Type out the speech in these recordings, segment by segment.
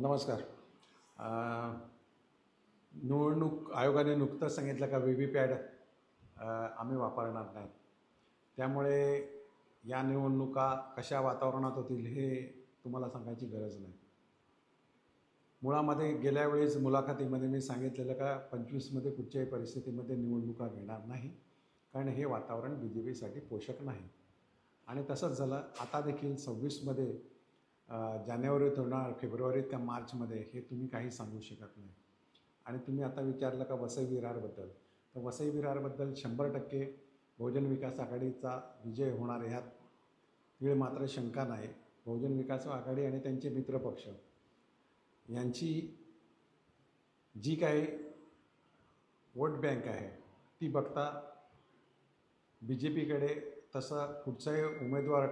नमस्कार. निवडणूक आयोगाने नुकतंच सांगितलं का व्ही व्ही पॅड आम्ही वापरणार नाही. त्यामुळे या निवडणुका कशा वातावरणात होतील हे तुम्हाला सांगायची गरज नाही. मुळामध्ये गेल्या वेळेस मुलाखतीमध्ये मी सांगितलेलं का पंचवीसमध्ये कुठच्याही परिस्थितीमध्ये निवडणुका घेणार नाही कारण हे वातावरण बी जे पीसाठी पोषक नाही. आणि तसंच झालं आता देखील सव्वीसमध्ये जानेवारीत होणार फेब्रुवारीत का मार्चमध्ये हे तुम्ही काही सांगू शकत नाही. आणि तुम्ही आता विचारलं का वसई विरारबद्दल? तर वसई विरारबद्दल शंभर टक्के बहुजन विकास आघाडीचा विजय होणार ह्यात तीळ मात्र शंका नाही. बहुजन विकास आघाडी आणि त्यांचे मित्रपक्ष यांची जी काही वोट बँक आहे ती बघता बी जे पीकडे तसा कुठचाही उमेदवार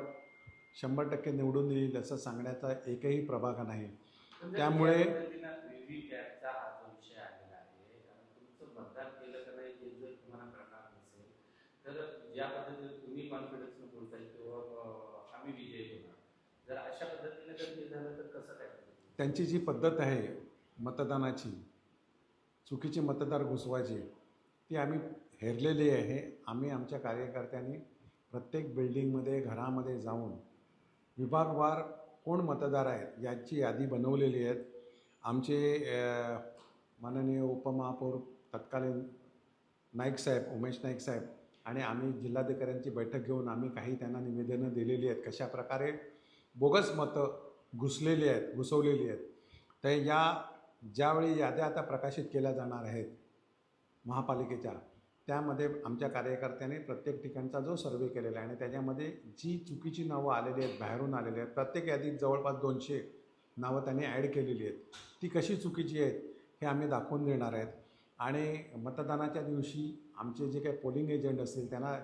शंभर टक्के निवडून येईल असं सांगण्याचा एकही प्रभाग नाही. त्यामुळे- व्हीव्हीपॅटचा जो विषय आलेला आहे आणि तुमचं मतदान केलं का नाही जर तुम्हाला कळणार नसेल तर ज्या पद्धतीने तुम्ही कॉन्फिडन्सनं बोलताय किंवा आम्ही विजयी होणार. जर अशा पद्धतीने जर हे झालं तर कसं काय त्यांची जी पद्धत आहे मतदानाची चुकीची मतदार घुसवायची ती आम्ही हेरलेली आहे. आम्ही आमच्या कार्यकर्त्यांनी प्रत्येक बिल्डिंगमध्ये घरामध्ये जाऊन विभागवार कोण मतदार आहेत याची यादी बनवलेली आहेत. आमचे माननीय उपमहापौर तत्कालीन नाईक साहेब उमेश नाईक साहेब आणि आम्ही जिल्हाधिकाऱ्यांची बैठक घेऊन आम्ही काही त्यांना निवेदनं दिलेली आहेत. कशा प्रकारे बोगस मतं घुसलेली आहेत घुसवलेली आहेत तर या ज्यावेळी याद्या आता प्रकाशित केल्या जाणार आहेत महापालिकेच्या त्यामध्ये आमच्या कार्यकर्त्यांनी प्रत्येक ठिकाणचा जो सर्वे केलेला आहे आणि त्याच्यामध्ये जी चुकीची नावं आलेली आहेत बाहेरून आलेली आहेत प्रत्येक यादीत जवळपास दोनशे नावं त्यांनी ॲड केलेली आहेत. ती कशी चुकीची आहेत हे आम्ही दाखवून देणार आहेत. आणि मतदानाच्या दिवशी आमचे जे काही पोलिंग एजंट असतील त्यांना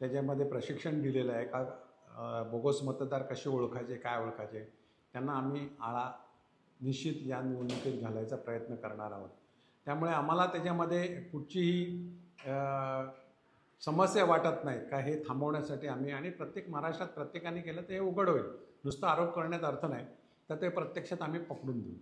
त्याच्यामध्ये प्रशिक्षण दिलेलं आहे का बोगस मतदार कसे ओळखायचे काय ओळखायचे त्यांना आम्ही आळा निश्चित या निवडणुकीत घालायचा प्रयत्न करणार आहोत. त्यामुळे आम्हाला त्याच्यामध्ये कुठचीही समस्या वाटत नाही का हे थांबवण्यासाठी आम्ही आणि प्रत्येक महाराष्ट्रात प्रत्येकाने केलं तर हे उघड होईल. नुसतं आरोप करण्यात अर्थ नाही. तर ते प्रत्यक्षात आम्ही पकडून देऊ.